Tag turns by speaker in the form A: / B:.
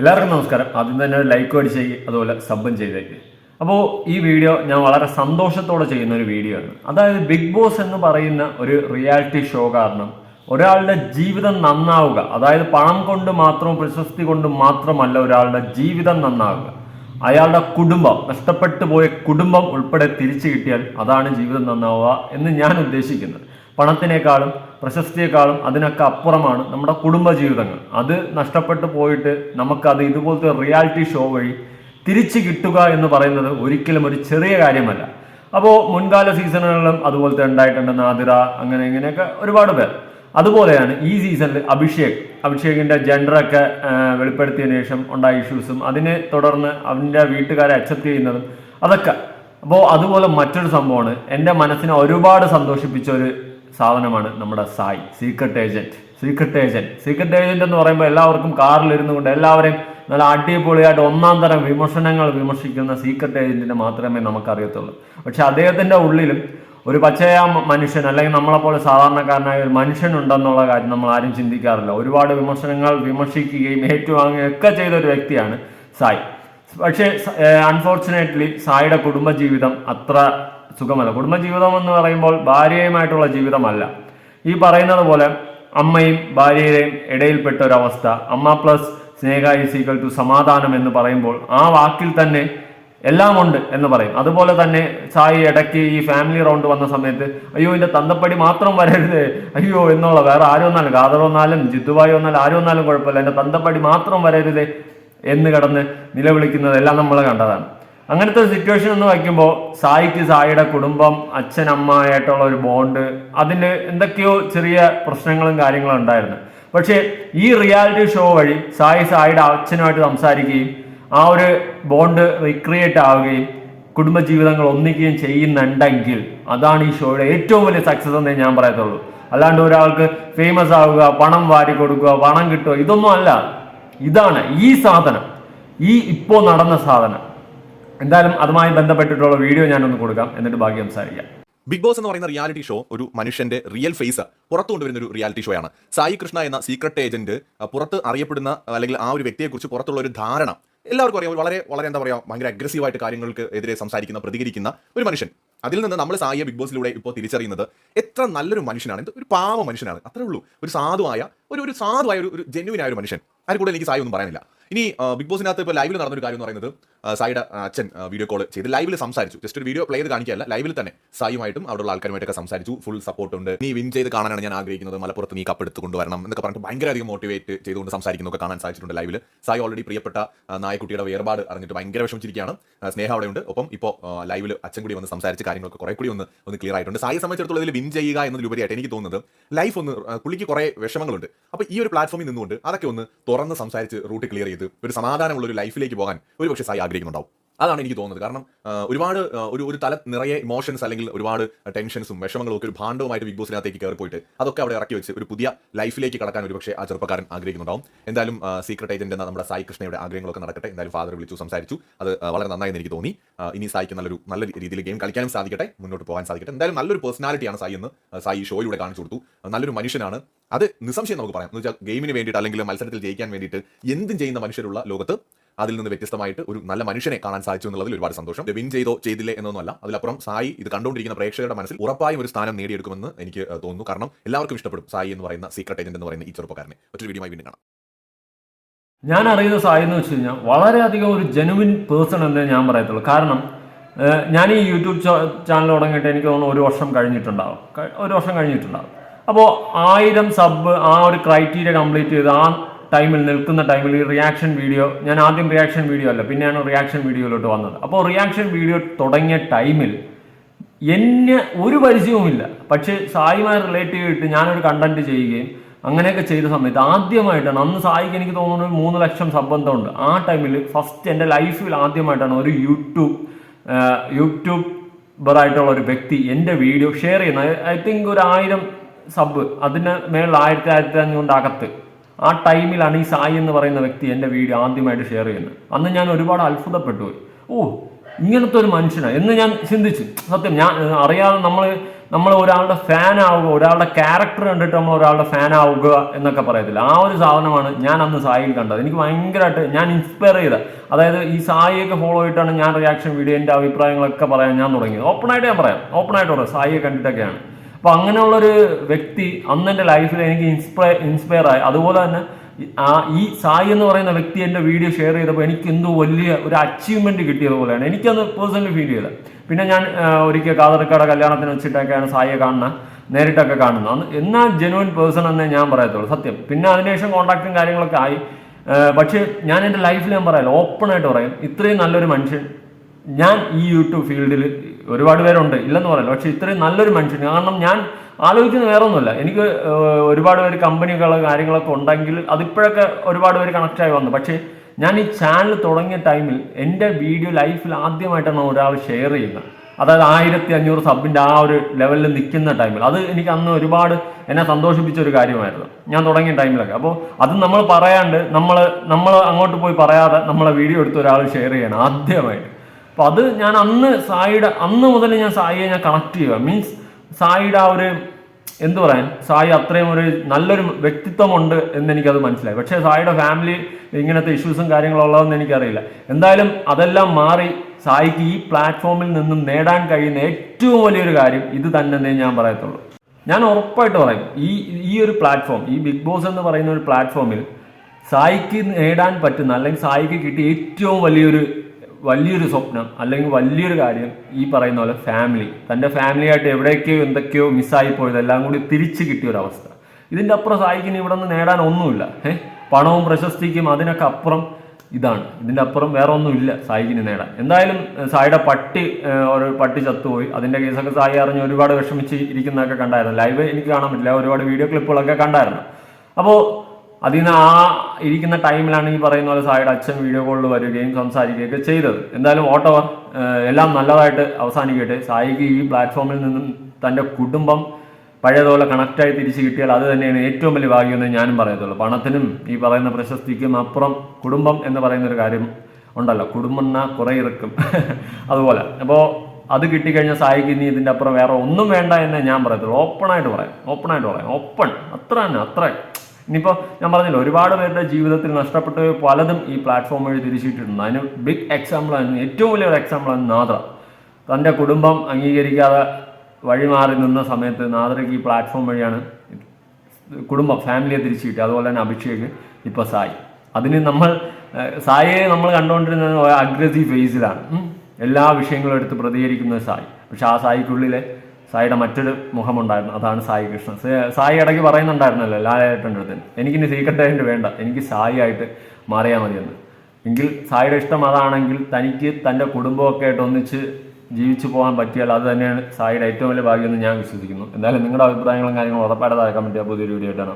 A: എല്ലാവർക്കും നമസ്കാരം. ആദ്യം തന്നെ ഒരു ലൈക്ക് അടിച്ചേക്ക് അതുപോലെ സബും ചെയ്തേക്ക് അപ്പോൾ ഈ വീഡിയോ ഞാൻ വളരെ സന്തോഷത്തോടെ ചെയ്യുന്ന ഒരു വീഡിയോ ആണ്. അതായത് ബിഗ് ബോസ് എന്ന് പറയുന്ന ഒരു റിയാലിറ്റി ഷോ കാരണം ഒരാളുടെ ജീവിതം നന്നാവുക അതായത് പണം കൊണ്ട് മാത്രം പ്രശസ്തി കൊണ്ട് മാത്രമല്ല ഒരാളുടെ ജീവിതം നന്നാവുക. അയാളുടെ കുടുംബം നഷ്ടപ്പെട്ടു പോയ കുടുംബം ഉൾപ്പെടെ തിരിച്ചു കിട്ടിയാൽ അതാണ് ജീവിതം നന്നാവുക എന്ന് ഞാൻ ഉദ്ദേശിക്കുന്നത്. പണത്തിനേക്കാളും പ്രശസ്തിയേക്കാളും അതിനൊക്കെ അപ്പുറമാണ് നമ്മുടെ കുടുംബ ജീവിതങ്ങൾ അത് നഷ്ടപ്പെട്ടു പോയിട്ട് നമുക്കത് ഇതുപോലത്തെ റിയാലിറ്റി ഷോ വഴി തിരിച്ചു കിട്ടുക എന്ന് പറയുന്നത് ഒരിക്കലും ഒരു ചെറിയ കാര്യമല്ല. അപ്പോൾ മുൻകാല സീസണുകളിലും അതുപോലത്തെ ഉണ്ടായിട്ടുണ്ട് നാദിറ അങ്ങനെ ഇങ്ങനെയൊക്കെ ഒരുപാട് പേർ. അതുപോലെയാണ് ഈ സീസണിൽ അഭിഷേക്. അഭിഷേകിന്റെ ജെൻഡറൊക്കെ വെളിപ്പെടുത്തിയതിനു ശേഷം ഉണ്ടായ ഇഷ്യൂസും അതിനെ തുടർന്ന് അവന്റെ വീട്ടുകാരെ അക്സെപ്റ്റ് ചെയ്യുന്നതും അതൊക്കെ. അപ്പോൾ അതുപോലെ മറ്റൊരു സംഭവമാണ് എന്റെ മനസ്സിനെ ഒരുപാട് സന്തോഷിപ്പിച്ച ഒരു സാധനമാണ് നമ്മുടെ Sai secret agent secret agent secret agent എന്ന് പറയുമ്പോൾ എല്ലാവർക്കും കാറിലിരുന്നു കൊണ്ട് എല്ലാവരെയും നല്ല അടിപൊളിയായിട്ട് ഒന്നാം തരം വിമർശനങ്ങൾ വിമർശിക്കുന്ന സീക്രട്ട് ഏജന്റിനെ മാത്രമേ നമുക്കറിയത്തുള്ളൂ. പക്ഷെ അദ്ദേഹത്തിന്റെ ഉള്ളിലും ഒരു പച്ചയ മനുഷ്യൻ അല്ലെങ്കിൽ നമ്മളെപ്പോലെ സാധാരണക്കാരനായ ഒരു മനുഷ്യൻ ഉണ്ടെന്നുള്ള കാര്യം നമ്മൾ ആരും ചിന്തിക്കാറില്ല. ഒരുപാട് വിമർശനങ്ങൾ വിമർശിക്കുകയും ഏറ്റുവാങ്ങുകയും ഒക്കെ ചെയ്ത ഒരു വ്യക്തിയാണ് സായി. പക്ഷേ അൺഫോർച്ചുനേറ്റ്ലി സായിയുടെ കുടുംബജീവിതം അത്ര സുഖമല്ല. കുടുംബജീവിതം എന്ന് പറയുമ്പോൾ ഭാര്യയുമായിട്ടുള്ള ജീവിതമല്ല. ഈ പറയുന്നത് പോലെ അമ്മയും ഭാര്യയുടെയും ഇടയിൽപ്പെട്ട ഒരവസ്ഥ അമ്മ plus Sneha is equal to സമാധാനം എന്ന് പറയുമ്പോൾ ആ വാക്കിൽ തന്നെ എല്ലാം ഉണ്ട് എന്ന് പറയും. അതുപോലെ തന്നെ സായി ഇടയ്ക്ക് ഈ ഫാമിലി റൗണ്ട് വന്ന സമയത്ത് അയ്യോ എന്റെ തന്തപ്പടി മാത്രം വരരുത്. അയ്യോ എന്നുള്ള വേറെ ആരും വന്നാലും ഖാദർ വന്നാലും ജിദ്ദുവായി വന്നാലും ആരും വന്നാലും കുഴപ്പമില്ല. എന്റെ തന്തപ്പടി മാത്രം വരരുത് എന്ന് കിടന്ന് നിലവിളിക്കുന്നതെല്ലാം നമ്മൾ കണ്ടതാണ്. അങ്ങനത്തെ സിറ്റുവേഷൻ എന്ന് വയ്ക്കുമ്പോൾ സായിക്ക് സായിയുടെ കുടുംബം അച്ഛൻ അമ്മ ആയിട്ടുള്ള ഒരു ബോണ്ട് അതിന് എന്തൊക്കെയോ ചെറിയ പ്രശ്നങ്ങളും കാര്യങ്ങളും ഉണ്ടായിരുന്നു. പക്ഷേ ഈ റിയാലിറ്റി ഷോ വഴി സായി സായിയുടെ അച്ഛനുമായിട്ട് സംസാരിക്കുകയും ആ ഒരു ബോണ്ട് റീക്രിയേറ്റ് ആവുകയും കുടുംബജീവിതങ്ങൾ ഒന്നിക്കുകയും ചെയ്യുന്നുണ്ടെങ്കിൽ അതാണ് ഈ ഷോയുടെ ഏറ്റവും വലിയ സക്സസ് എന്നേ ഞാൻ പറയത്തുള്ളൂ. അല്ലാണ്ട് ഒരാൾക്ക് ഫേമസ് ആവുക പണം വാരി കൊടുക്കുക പണം കിട്ടുക ഇതൊന്നും അല്ല. ഇതാണ് ഈ സാധനം. ഈ ഇപ്പോൾ നടന്ന സാധനം. എന്തായാലും അതുമായി ബന്ധപ്പെട്ടിട്ടുള്ള വീഡിയോ ഞാനൊന്ന് കൊടുക്കാം. എന്നിട്ട് ബാക്കി സംസാരിക്കാം.
B: ബിഗ് ബോസ് എന്ന് പറയുന്ന റിയാലിറ്റി ഷോ ഒരു മനുഷ്യന്റെ റിയൽ ഫേസ് പുറത്തു കൊണ്ടുവരുന്ന ഒരു റിയാലിറ്റി ഷോ ആണ്. സായി കൃഷ്ണ എന്ന സീക്രട്ട് ഏജന്റ് പുറത്ത് അറിയപ്പെടുന്ന അല്ലെങ്കിൽ ആ ഒരു വ്യക്തിയെക്കുറിച്ച് പുറത്തുള്ള ഒരു ധാരണ എല്ലാവർക്കും അറിയാം. വളരെ വളരെ എന്താ പറയുക ഭയങ്കര അഗ്രസീവായിട്ട് കാര്യങ്ങൾക്ക് എതിരെ സംസാരിക്കുന്ന പ്രതികരിക്കുന്ന ഒരു മനുഷ്യൻ. അതിൽ നിന്ന് നമ്മൾ സായിയെ ബിഗ് ബോസിലൂടെ ഇപ്പോൾ തിരിച്ചറിയുന്നത് എത്ര നല്ലൊരു മനുഷ്യനാണ്. എന്ത് ഒരു പാവ മനുഷ്യനാണ്. അത്രേ ഉള്ളൂ. ഒരു സാധുവായ ഒരു ഒരു സാധുവായ ഒരു ജെന്യുവിനായ ഒരു മനുഷ്യൻ. അതിൽ കൂടെ എനിക്ക് സായി ഒന്നും പറയാനില്ല. ഇനി ബിഗ് ബോസിനകത്ത് ഇപ്പോൾ ലൈവിൽ നടന്നൊരു കാര്യം എന്ന് പറയുന്നത് സായിയുടെ അച്ഛൻ വീഡിയോ കോൾ ചെയ്ത് ലൈവിൽ സംസാരിച്ചു. ജസ്റ്റ് ഒരു വീഡിയോ പ്ലേ ചെയ്ത് കാണിക്കുകയല്ല ലൈവിൽ തന്നെ സായുമായിട്ടും അവിടെയുള്ള ആൾക്കാരുമായിട്ടൊക്കെ സംസാരിച്ചു. ഫുൾ സപ്പോർട്ട് ഉണ്ട്. നീ വിൻ ചെയ്ത് കാണാനാണ് ഞാൻ ആഗ്രഹിക്കുന്നത്. മലപ്പുറത്ത് നീ കപ്പ് എടുത്ത് കൊണ്ടുവരണം എന്നൊക്കെ പറഞ്ഞിട്ട് ഭയങ്കര അധികം മോട്ടിവേറ്റ് ചെയ്തുകൊണ്ട് സംസാരിക്കുന്നൊക്കെ കാണാൻ സാധിച്ചിട്ടുണ്ട് ലൈവിൽ സായി ഓൾറെഡി പ്രിയപ്പെട്ട നായക്കുട്ടിയുടെ വേർപാട് അറിഞ്ഞിട്ട് ഭയങ്കര വിഷമിച്ചിരിക്കുകയാണ്. സ്നേഹ അവിടെ ഉണ്ട്. ഒപ്പം ഇപ്പോൾ ലൈവിൽ അച്ഛൻ കൂടി വന്ന് സംസാരിച്ച് കാര്യങ്ങളൊക്കെ കുറെ കൂടി ഒന്ന് ഒന്ന് ക്ലിയർ ആയിട്ടുണ്ട്. സായി സംബന്ധിച്ചിടത്തോളം ഇതിൽ വിൻ ചെയ്യുക എന്നതിലുപരിയായിട്ട് എനിക്ക് തോന്നുന്നത് ലൈഫ് ഒന്ന് പുള്ളിക്ക് കുറെ വിഷമങ്ങളുണ്ട്. അപ്പോൾ ഈ ഒരു പ്ലാറ്റ്ഫോമിൽ നിന്നുകൊണ്ട് അതൊക്കെ ഒന്ന് തുറന്ന് സംസാരിച്ച് റൂട്ട് ക്ലിയർ ചെയ്ത് ഒരു സമാധാനമുള്ള ഒരു ലൈഫിലേക്ക് പോകാൻ ഒരു പക്ഷേ സായി ആഗ്രഹിക്കുന്നുണ്ടാവും അതാണ് എനിക്ക് തോന്നുന്നത്. കാരണം ഒരുപാട് ഒരു ഒരു തല നിറയെ ഇമോഷൻസ് അല്ലെങ്കിൽ ഒരുപാട് ടെൻഷൻസും വിഷമങ്ങളും ഒക്കെ ഒരു ഭാണ്ഡവുമായിട്ട് ബിഗ് ബോസിനകത്തേക്ക് കയറി പോയിട്ട് അതൊക്കെ അവിടെ ഇറക്കി വെച്ച് ഒരു പുതിയ ലൈഫിലേക്ക് കടക്കാൻ ഒരു പക്ഷേ ആ ചെറുപ്പക്കാരൻ ആഗ്രഹിക്കുന്നുണ്ടാവും. എന്തായാലും സീക്രട്ട് ഏജന്റ് എന്ന നമ്മുടെ സായി കൃഷ്ണയുടെ ആഗ്രഹങ്ങളൊക്കെ നടക്കട്ടെ. എന്തായാലും ഫാദർ വിളിച്ചു സംസാരിച്ചു. അത് വളരെ നന്നായി എനിക്ക് തോന്നി. ഇനി സായിക്ക് നല്ലൊരു നല്ല രീതിയിൽ ഗെയിം കളിക്കാനും സാധിക്കട്ടെ. മുന്നോട്ട് പോകാൻ സാധിക്കട്ടെ. എന്തായാലും നല്ലൊരു പേഴ്സണാലിറ്റിയാണ് സായി എന്ന് സായി ഷോയിലൂടെ കാണിച്ചു കൊടുത്തു. നല്ലൊരു മനുഷ്യനാണ്. അത് നിസംശയം നമുക്ക് പറയാം. എന്ന് വെച്ചാൽ ഗെയിമിന് വേണ്ടിയിട്ട് അല്ലെങ്കിൽ മത്സരത്തിൽ ജയിക്കാൻ വേണ്ടിയിട്ട് എന്തും ചെയ്യുന്ന മനുഷ്യരുള്ള ലോകത്ത് അതിൽ നിന്ന് വ്യത്യസ്തമായിട്ട് ഒരു നല്ല മനുഷ്യനെ കാണാൻ സാധിച്ചു എന്നുള്ളതിൽ ഒരുപാട് സന്തോഷം. വിൻ ചെയ്തോ ചെയ്തില്ലേ എന്നൊന്നുമല്ല. അതിലപ്പുറം സായി ഇത് കണ്ടുകൊണ്ടിരിക്കുന്ന പ്രേക്ഷകരുടെ മനസ്സിൽ ഉറപ്പായും ഒരു സ്ഥാനം നേടിയെടുക്കുമെന്ന് എനിക്ക് തോന്നുന്നു. കാരണം എല്ലാവർക്കും ഇഷ്ടപ്പെടും സായി എന്ന് പറയുന്ന സീക്രട്ട് ഏജന്റ് എന്ന് പറയുന്ന ഈ ചെറുപ്പക്കാരനെ. മറ്റൊരു വീഡിയോ വീണ്ടും കാണാം.
A: ഞാൻ അറിയുന്ന സായി എന്ന് വെച്ച് കഴിഞ്ഞാൽ വളരെയധികം ഒരു ജെനുവിൻ പേഴ്സൺ എന്നേ ഞാൻ പറയത്തുള്ളൂ. കാരണം ഞാൻ ഈ യൂട്യൂബ് ചാനൽ തുടങ്ങിയിട്ട് എനിക്ക് തോന്നുന്നു ഒരു വർഷം കഴിഞ്ഞിട്ടുണ്ടാവും. ഒരു വർഷം കഴിഞ്ഞിട്ടുണ്ടാവും. അപ്പോൾ ആയിരം സബ് ആ ഒരു ക്രൈറ്റീരിയ കംപ്ലീറ്റ് ചെയ്ത് ആ ടൈമിൽ നിൽക്കുന്ന ടൈമിൽ ഈ റിയാക്ഷൻ വീഡിയോ ഞാൻ ആദ്യം റിയാക്ഷൻ വീഡിയോ അല്ല പിന്നെയാണ് റിയാക്ഷൻ വീഡിയോയിലോട്ട് വന്നത്. അപ്പോൾ റിയാക്ഷൻ വീഡിയോ തുടങ്ങിയ ടൈമിൽ എന്നെ ഒരു പരിചയവുമില്ല. പക്ഷേ സായിമാരെ റിലേറ്റ് ചെയ്തിട്ട് ഞാനൊരു കണ്ടന്റ് ചെയ്യുകയും അങ്ങനെയൊക്കെ ചെയ്ത സമയത്ത് ആദ്യമായിട്ടാണ് അന്ന് സായിക്ക് എനിക്ക് തോന്നുന്നത് മൂന്ന് ലക്ഷം സംബന്ധമുണ്ട്. ആ ടൈമിൽ ഫസ്റ്റ് എന്റെ ലൈഫിൽ ആദ്യമായിട്ടാണ് ഒരു യൂട്യൂബ് യൂട്യൂബറായിട്ടുള്ള ഒരു വ്യക്തി എന്റെ വീഡിയോ ഷെയർ ചെയ്യുന്നത്. ഐ തിങ്ക് ഒരു ആയിരം സബ് അതിന് മേളിൽ ആയിരത്തി ആയിരത്തി അഞ്ഞൂറിന്റെ അകത്ത്. ആ ടൈമിലാണ് ഈ സായി എന്ന് പറയുന്ന വ്യക്തി എന്റെ വീഡിയോ ആദ്യമായിട്ട് ഷെയർ ചെയ്യുന്നത്. അന്ന് ഞാൻ ഒരുപാട് അത്ഭുതപ്പെട്ടു. പോയി ഓ ഇങ്ങനത്തെ ഒരു മനുഷ്യനാണ് എന്ന് ഞാൻ ചിന്തിച്ചു. സത്യം ഞാൻ അറിയാതെ നമ്മൾ നമ്മൾ ഒരാളുടെ ഫാൻ ആവുക ഒരാളുടെ ക്യാരക്ടർ കണ്ടിട്ട് നമ്മൾ ഒരാളുടെ ഫാൻ ആവുക എന്നൊക്കെ പറയത്തില്ല. ആ ഒരു സാധനമാണ് ഞാൻ അന്ന് സായിയിൽ കണ്ടത്. എനിക്ക് ഭയങ്കരമായിട്ട് ഞാൻ ഇൻസ്പയർ ചെയ്ത. അതായത് ഈ സായിയൊക്കെ ഫോളോ ചെയ്തിട്ടാണ് ഞാൻ റിയാക്ഷൻ വീഡിയോ എന്റെ അഭിപ്രായങ്ങളൊക്കെ പറയാൻ ഞാൻ തുടങ്ങിയത്. ഓപ്പണായിട്ട് ഞാൻ പറയാം. ഓപ്പണായിട്ട് പറയാം. സായിയെ കണ്ടിട്ടൊക്കെയാണ്. അപ്പോൾ അങ്ങനെയുള്ളൊരു വ്യക്തി അന്ന് എന്റെ ലൈഫിൽ എനിക്ക് ഇൻസ്പയർ ഇൻസ്പയർ ആയി. അതുപോലെ തന്നെ ആ ഈ സായി എന്ന് പറയുന്ന വ്യക്തി എന്റെ വീഡിയോ ഷെയർ ചെയ്തപ്പോൾ എനിക്ക് എന്തോ വലിയ ഒരു അച്ചീവ്മെന്റ് കിട്ടിയതുപോലെയാണ് എനിക്കത് പേഴ്സണലി ഫീൽ ചെയ്തത്. പിന്നെ ഞാൻ ഒരിക്കൽ കാതർക്കയുടെ കല്യാണത്തിന് വെച്ചിട്ടൊക്കെയാണ് സായിയെ കാണുന്നത് നേരിട്ടൊക്കെ കാണുന്നത്. അന്ന് എന്നാൽ ജെനുവൻ പേഴ്സൺ എന്നേ ഞാൻ പറയത്തുള്ളൂ സത്യം. പിന്നെ അതിനുശേഷം കോൺടാക്റ്റും കാര്യങ്ങളൊക്കെ ആയി. പക്ഷേ ഞാൻ എന്റെ ലൈഫിൽ ഞാൻ പറയാം ഓപ്പണായിട്ട് പറയും. ഇത്രയും നല്ലൊരു മനുഷ്യൻ ഞാൻ ഈ യൂട്യൂബ് ഫീൽഡിൽ ഒരുപാട് പേരുണ്ട് ഇല്ലെന്ന് പറയല്ല. പക്ഷെ ഇത്രയും നല്ലൊരു മനുഷ്യൻ കാരണം ഞാൻ ആലോചിക്കുന്നത് വേറെ ഒന്നുമില്ല എനിക്ക് ഒരുപാട് പേര് കമ്പനികളോ കാര്യങ്ങളൊക്കെ ഉണ്ടെങ്കിൽ അതിപ്പോഴൊക്കെ ഒരുപാട് പേര് കണക്ട് ആയി വന്നു. പക്ഷേ ഞാൻ ഈ ചാനൽ തുടങ്ങിയ ടൈമിൽ എന്റെ വീഡിയോ ലൈഫിൽ ആദ്യമായിട്ടാണ് ഒരാൾ ഷെയർ ചെയ്യുന്നത്. അതായത് ആയിരത്തി അഞ്ഞൂറ് സബിന്റെ ആ ഒരു ലെവലിൽ നിൽക്കുന്ന ടൈമിൽ അത് എനിക്ക് അന്ന് ഒരുപാട് എന്നെ സന്തോഷിപ്പിച്ച ഒരു കാര്യമായിരുന്നു. ഞാൻ തുടങ്ങിയ ടൈമിലൊക്കെ അപ്പോൾ അത് നമ്മൾ പറയാണ്ട് നമ്മൾ നമ്മൾ അങ്ങോട്ട് പോയി പറയാതെ നമ്മളെ വീഡിയോ എടുത്ത് ഒരാൾ ഷെയർ ചെയ്യണം ആദ്യമായിട്ട്. അപ്പൊ അത് ഞാൻ അന്ന് സായിയുടെ അന്ന് മുതൽ ഞാൻ സായിയെ ഞാൻ കണക്ട് ചെയ്യുക. മീൻസ് സായിയുടെ ആ ഒരു എന്തു പറയാൻ? സായി അത്രയും ഒരു നല്ലൊരു വ്യക്തിത്വമുണ്ട് എന്ന് എനിക്കത് മനസ്സിലായി. പക്ഷേ സായിയുടെ ഫാമിലി ഇങ്ങനത്തെ ഇഷ്യൂസും കാര്യങ്ങളും ഉള്ളതെന്ന് എനിക്കറിയില്ല. എന്തായാലും അതെല്ലാം മാറി സായിക്ക് ഈ പ്ലാറ്റ്ഫോമിൽ നിന്നും നേടാൻ കഴിയുന്ന ഏറ്റവും വലിയൊരു കാര്യം ഇത് തന്നെ ഞാൻ പറയത്തുള്ളൂ. ഞാൻ ഉറപ്പായിട്ട് പറയും ഈ ഈ ഒരു പ്ലാറ്റ്ഫോം ഈ ബിഗ് ബോസ് എന്ന് പറയുന്ന ഒരു പ്ലാറ്റ്ഫോമിൽ സായിക്ക് നേടാൻ പറ്റുന്ന അല്ലെങ്കിൽ സായിക്ക് കിട്ടിയ ഏറ്റവും വലിയൊരു വലിയൊരു സ്വപ്നം അല്ലെങ്കിൽ വലിയൊരു കാര്യം ഈ പറയുന്ന പോലെ ഫാമിലി തന്റെ ഫാമിലിയായിട്ട് എവിടേക്കോ എന്തൊക്കെയോ മിസ്സായി പോയത് എല്ലാം കൂടി തിരിച്ചു കിട്ടിയ ഒരു അവസ്ഥ. ഇതിന്റെ അപ്പുറം സായിക്കിന് ഇവിടെ നിന്ന് നേടാൻ ഒന്നുമില്ല. ഏഹ് പണവും പ്രശസ്തിക്കും അതിനൊക്കെ അപ്പുറം ഇതാണ്. ഇതിന്റെ അപ്പുറം വേറെ ഒന്നുമില്ല സായിക്കിന് നേടാൻ. എന്തായാലും സായിയുടെ പട്ടി ഒരു പട്ടി ചത്തുപോയി. അതിന്റെ കേസൊക്കെ സായി അറിഞ്ഞ് ഒരുപാട് വിഷമിച്ച് ഇരിക്കുന്നതൊക്കെ കണ്ടായിരുന്നു. ലൈവ് എനിക്ക് കാണാൻ പറ്റില്ല. ഒരുപാട് വീഡിയോ ക്ലിപ്പുകളൊക്കെ കണ്ടായിരുന്നു. അപ്പോൾ അതിൽ നിന്ന് ആ ഇരിക്കുന്ന ടൈമിലാണ് ഈ പറയുന്ന പോലെ സായിയുടെ അച്ഛൻ വീഡിയോ കോളിൽ വരികയും സംസാരിക്കുകയൊക്കെ ചെയ്തത്. എന്തായാലും ഓട്ടോവർ എല്ലാം നല്ലതായിട്ട് അവസാനിക്കട്ടെ. സായിക്ക് ഈ പ്ലാറ്റ്ഫോമിൽ നിന്നും തന്റെ കുടുംബം പഴയതുപോലെ കണക്റ്റായി തിരിച്ചു കിട്ടിയാൽ അത് തന്നെയാണ് ഏറ്റവും വലിയ ഭാഗ്യമെന്ന് ഞാനും പറയത്തുള്ളൂ. പണത്തിനും ഈ പറയുന്ന പ്രശസ്തിക്കും അപ്പുറം കുടുംബം എന്ന് പറയുന്ന ഒരു കാര്യം ഉണ്ടല്ലോ. കുടുംബം എന്നാ കുറെ ഇറക്കും. അതുപോലെ. അപ്പോൾ അത് കിട്ടിക്കഴിഞ്ഞാൽ സായിക്ക് ഇനി ഇതിന്റെ അപ്പുറം വേറെ ഒന്നും വേണ്ട എന്നേ ഞാൻ പറയത്തുള്ളൂ. ഓപ്പണായിട്ട് പറയാം. ഓപ്പണായിട്ട് പറയാം. ഓപ്പൺ അത്ര തന്നെ അത്ര. ഇനിയിപ്പോൾ ഞാൻ പറഞ്ഞല്ലോ ഒരുപാട് പേരുടെ ജീവിതത്തിൽ നഷ്ടപ്പെട്ട പലതും ഈ പ്ലാറ്റ്ഫോം വഴി തിരിച്ചിട്ടുണ്ട് അതിന് ബിഗ് എക്സാമ്പിളാണ് ഏറ്റവും വലിയൊരു എക്സാമ്പിളാണ് നാദ്ര. തന്റെ കുടുംബം അംഗീകരിക്കാതെ വഴിമാറി നിന്ന സമയത്ത് നാദ്രയ്ക്ക് ഈ പ്ലാറ്റ്ഫോം വഴിയാണ് കുടുംബം ഫാമിലിയെ തിരിച്ചു കിട്ടി അതുപോലെ തന്നെ അഭിഷേക് ഇപ്പോൾ സായി. അതിന് നമ്മൾ സായിയെ നമ്മൾ കണ്ടുകൊണ്ടിരുന്നത് അഗ്രസീവ് ഫേസിലാണ് എല്ലാ വിഷയങ്ങളും എടുത്ത് പ്രതികരിക്കുന്ന സായി. പക്ഷെ ആ സായിക്കുള്ളിലെ സായിയുടെ മറ്റൊരു മുഖമുണ്ടായിരുന്നു അതാണ് സായി കൃഷ്ണൻ. സായി ഇടയ്ക്ക് പറയുന്നുണ്ടായിരുന്നല്ലോ ലാലേട്ടന്റെ അടുത്ത് എനിക്കിനി സീക്രട്ട് ആയിട്ട് വേണ്ട എനിക്ക് സായി ആയിട്ട് മാറിയാൽ മതിയെന്ന്. എങ്കിൽ സായിയുടെ ഇഷ്ടം അതാണെങ്കിൽ തനിക്ക് തന്റെ കുടുംബമൊക്കെ ആയിട്ട് ഒന്നിച്ച് ജീവിച്ചു പോകാൻ പറ്റിയാൽ അത് തന്നെയാണ് സായിയുടെ ഏറ്റവും വലിയ ഭാഗ്യമെന്ന് ഞാൻ വിശ്വസിക്കുന്നു. എന്തായാലും നിങ്ങളുടെ അഭിപ്രായങ്ങളും കാര്യങ്ങളും ഉറപ്പായിട്ട് താഴെ കമന്റ് പുതിയൊരു വീഡിയോ ആയിട്ടാണ്